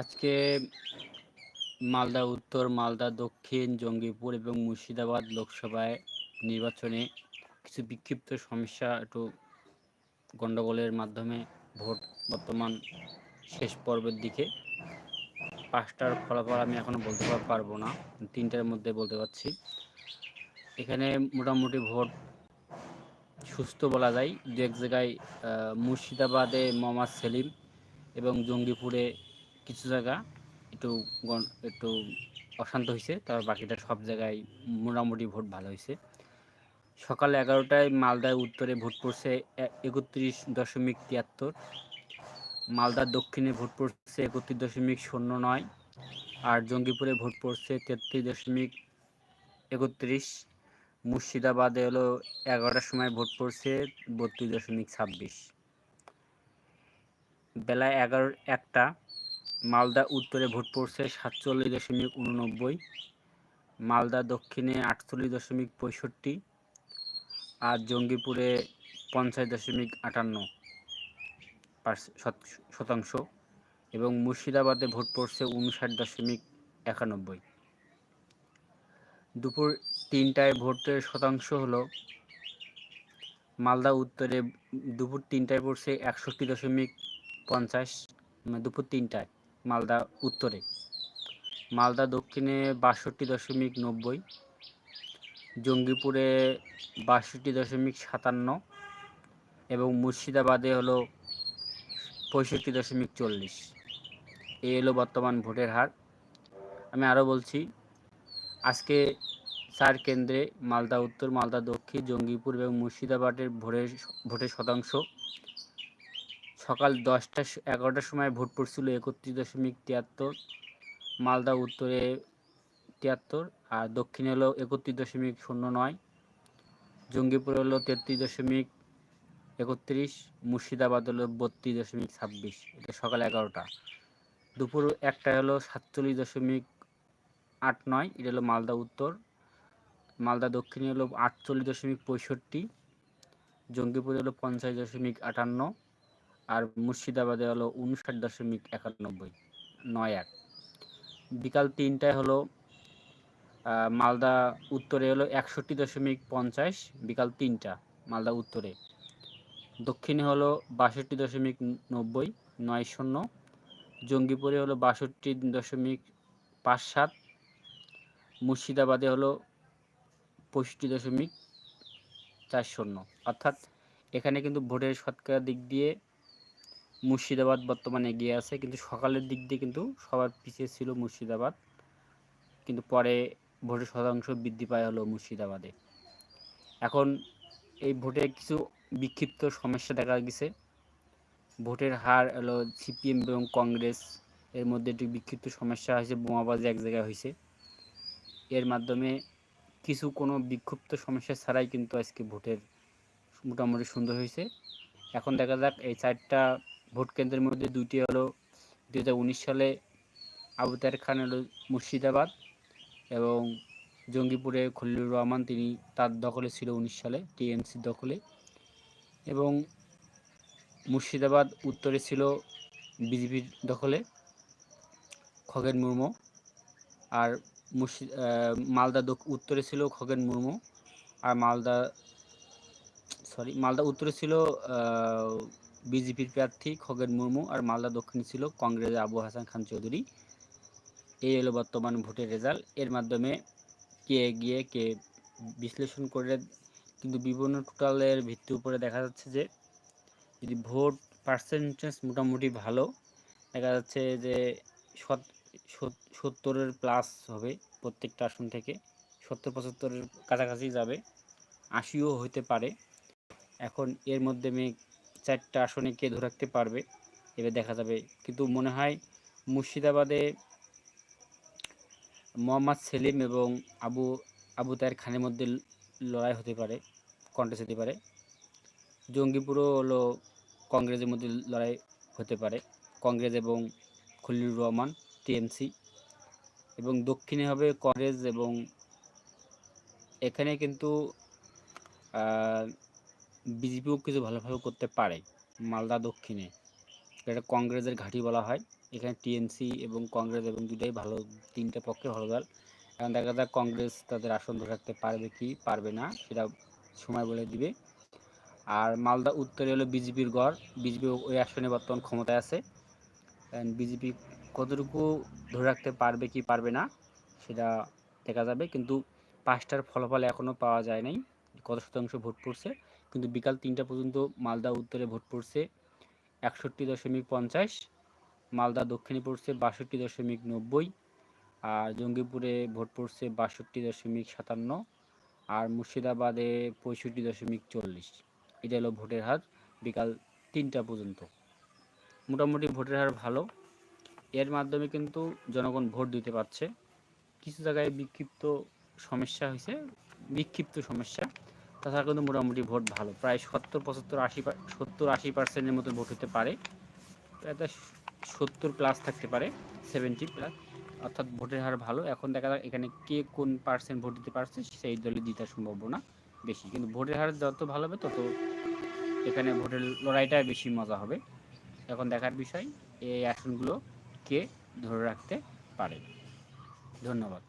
আজকে মালদা উত্তর, মালদা দক্ষিণ, জঙ্গিপুর এবং মুর্শিদাবাদ লোকসভায় নির্বাচনে কিছু বিক্ষিপ্ত সমস্যা একটু গণ্ডগোলের মাধ্যমে ভোট বর্তমান শেষ পর্বের দিকে। পাঁচটার ফলাফল আমি এখনও বলতে পারব না। তিনটার মধ্যে বলতে পারছি। এখানে মোটামুটি ভোট সুস্থ বলা যায়। দু এক জায়গায় মুর্শিদাবাদে মোহাম্মদ সেলিম এবং জঙ্গিপুরে কিছু জায়গা একটু একটু অশান্ত হয়েছে তার বাকিটা সব জায়গায় মোটামুটি ভোট ভালো হয়েছে সকাল এগারোটায় মালদায় উত্তরে ভোট পড়ছে একত্রিশ দশমিক তিয়াত্তর। মালদার দক্ষিণে ভোট পড়ছে একত্রিশ দশমিক শূন্য নয়। আর জঙ্গিপুরে ভোট পড়ছে তেত্রিশ দশমিক একত্রিশ। মুর্শিদাবাদে হলো এগারোটার সময় ভোট পড়ছে বত্রিশ দশমিক ছাব্বিশ। বেলা এগারো, একটা মালদা উত্তরে ভোট পড়ছে সাতচল্লিশ দশমিক উননব্বই মালদা দক্ষিণে আটচল্লিশ দশমিক পঁয়ষট্টি আর জঙ্গিপুরে পঞ্চাশ দশমিক আটান্ন শতাংশ এবং মুর্শিদাবাদে ভোট পড়ছে উনষাট দশমিক একানব্বই। দুপুর তিনটায় ভোটের শতাংশ হলো মালদা উত্তরে দুপুর তিনটায় পড়ছে একষট্টি দশমিক পঞ্চাশ মানে দুপুর তিনটায়। মালদা উত্তরে। মালদা দক্ষিণে বাষট্টি দশমিক নব্বই, জঙ্গিপুরে বাষট্টি দশমিক সাতান্ন এবং মুর্শিদাবাদে হলো পঁয়ষট্টি দশমিক চল্লিশ। এই হলো বর্তমান ভোটের হার। আমি আরও বলছি, আজকে চার কেন্দ্রে মালদা উত্তর, মালদা দক্ষিণ, জঙ্গিপুর এবং মুর্শিদাবাদের ভোটের ভোটের শতাংশ সকাল দশটা এগারোটার সময় ভোট পড়ছিল একত্রিশ দশমিক তিয়াত্তর, মালদা উত্তরে তিয়াত্তর আর দক্ষিণে হলো একত্রিশ দশমিক শূন্য নয়, জঙ্গিপুর হলো তেত্রিশ দশমিক একত্রিশ, মুর্শিদাবাদ হলো বত্রিশ দশমিক ছাব্বিশ। এটা সকাল এগারোটা। দুপুর একটা হলো সাতচল্লিশ দশমিক আট নয়, এটা হলো মালদা উত্তর। মালদা দক্ষিণে হলো আটচল্লিশ দশমিক পঁয়ষট্টি, জঙ্গিপুরে হলো পঞ্চাশ দশমিক আটান্ন আর মুর্শিদাবাদে হলো উনষাট দশমিক একানব্বই, নয় এক। বিকাল তিনটায় হলো মালদা উত্তরে হলো একষট্টি দশমিক পঞ্চাশ, বিকাল তিনটা মালদা উত্তরে। দক্ষিণে হলো বাষট্টি দশমিক নব্বই, নয় শূন্য। জঙ্গিপুরে হলো বাষট্টি দশমিক পাঁচ সাত। মুর্শিদাবাদে হলো পঁয়ষট্টি দশমিক চার শূন্য। অর্থাৎ এখানে কিন্তু ভোটের শতকরা দিক দিয়ে মুর্শিদাবাদ বর্তমানে এগিয়ে আছে। কিন্তু সকালের দিক দিয়ে কিন্তু সবার পিছিয়ে ছিল মুর্শিদাবাদ। কিন্তু পরে ভোটের শতাংশ বৃদ্ধি পায় হলো মুর্শিদাবাদে। এখন এই ভোটে কিছু বিক্ষিপ্ত সমস্যা দেখা গেছে। ভোটের হার হলো সিপিএম এবং কংগ্রেস। এর মধ্যে একটি বিক্ষিপ্ত সমস্যা হয়েছে, বোমাবাজি এক জায়গায় হয়েছে। এর মাধ্যমে কিছু কোনো বিক্ষিপ্ত সমস্যা ছাড়াই কিন্তু আজকে ভোটের মোটামুটি সুন্দর হয়েছে। এখন দেখা যাক এই চারটা ভোট কেন্দ্রের মধ্যে দুইটি হলো দু হাজার উনিশ সালে আবু তার খান হলো মুর্শিদাবাদ এবং জঙ্গিপুরে খলিলুর রহমান তিনি তার দখলে ছিল উনিশ সালে টিএমসির দখলে। এবং মুর্শিদাবাদ উত্তরে ছিল বিজেপির দখলে, খগেন মুর্মু। আর মুর্শি মালদা উত্তরে ছিল খগেন মুর্মু। আর মালদা, সরি, মালদা উত্তরে ছিল বিজেপির প্রার্থী খগেন মুর্মু আর মালদা দক্ষিণে ছিল কংগ্রেসের আবু হাসান খান চৌধুরী। এই হলো বর্তমান ভোটের রেজাল্ট। এর মাধ্যমে কে গিয়ে কে বিশ্লেষণ করে, কিন্তু বিভিন্ন টোটালের ভিত্তির উপরে দেখা যাচ্ছে যে, যদি ভোট পার্সেন্টেজ মোটামুটি ভালো, দেখা যাচ্ছে যে সত্তরের প্লাস হবে প্রত্যেকটা আসন থেকে। সত্তর, পঁচাত্তরের কাছাকাছি যাবে। আশিও হইতে পারে। এখন এর মধ্যে মেয়ে চারটা আসনে কে ধরে রাখতে পারবে, এবার দেখা যাবে। কিন্তু মনে হয় মুর্শিদাবাদে মোহাম্মদ সেলিম এবং আবু আবু তায়ের খানের মধ্যে লড়াই হতে পারে কন্টেস্ট হতে পারে। জঙ্গিপুরও হলো কংগ্রেসের মধ্যে লড়াই হতে পারে। কংগ্রেস এবং খলিলুর রহমান, টিএমসি। এবং দক্ষিণে হবে কংগ্রেস এবং এখানে কিন্তু বিজেপিও কিছু ভালোভাবে করতে পারে, মালদা দক্ষিণে। এটা কংগ্রেসের ঘাঁটি বলা হয়। এখানে টিএনসি এবং কংগ্রেস এবং দুটাই ভালো, তিনটে পক্ষে ভালো দল। এখন দেখা যাক কংগ্রেস তাদের আসন ধরে রাখতে পারবে কি পারবে না, সেটা সময় বলে দিবে। আর মালদা উত্তরে হলো বিজেপির গড়। বিজেপি ওই আসনে বর্তমান ক্ষমতায় আছে। বিজেপি কতটুকু ধরে রাখতে পারবে কি পারবে না, সেটা দেখা যাবে। কিন্তু পাঁচটার ফলাফল এখনও পাওয়া যায় নাই। কত শতাংশ ভোট পড়ছে? কিন্তু বিকাল তিনটা পর্যন্ত মালদা উত্তরে ভোট পড়ছে একষট্টি দশমিক পঞ্চাশ, মালদা দক্ষিণে পড়ছে বাষট্টি দশমিক নব্বই আর জঙ্গিপুরে ভোট পড়ছে বাষট্টি দশমিক সাতান্ন আর মুর্শিদাবাদে পঁয়ষট্টি দশমিক চল্লিশ। এটা হলো ভোটের হার বিকাল তিনটা পর্যন্ত। মোটামুটি ভোটের হার ভালো। এর মাধ্যমে কিন্তু জনগণ ভোট দিতে পারছে। কিছু জায়গায় বিক্ষিপ্ত সমস্যা হয়েছে। বিক্ষিপ্ত সমস্যা। তাছাড়া কিন্তু মোটামুটি ভোট ভালো। প্রায় সত্তর, পঁচাত্তর, আশি সত্তর, আশি পার্সেন্টের মতো ভোট হতে পারে। প্রায় সত্তর প্লাস থাকতে পারে সেভেন্টি প্লাস অর্থাৎ ভোটের হার ভালো। এখন দেখা যাক এখানে কে কোন পার্সেন্ট ভোট দিতে পারছে, সেই দলে জিতার সম্ভাবনা বেশি। কিন্তু ভোটের হার যত ভালো হবে, তত এখানে ভোটের লড়াইটা বেশি মজা হবে। এখন দেখার বিষয়, এই আসনগুলো কে ধরে রাখতে পারে। ধন্যবাদ।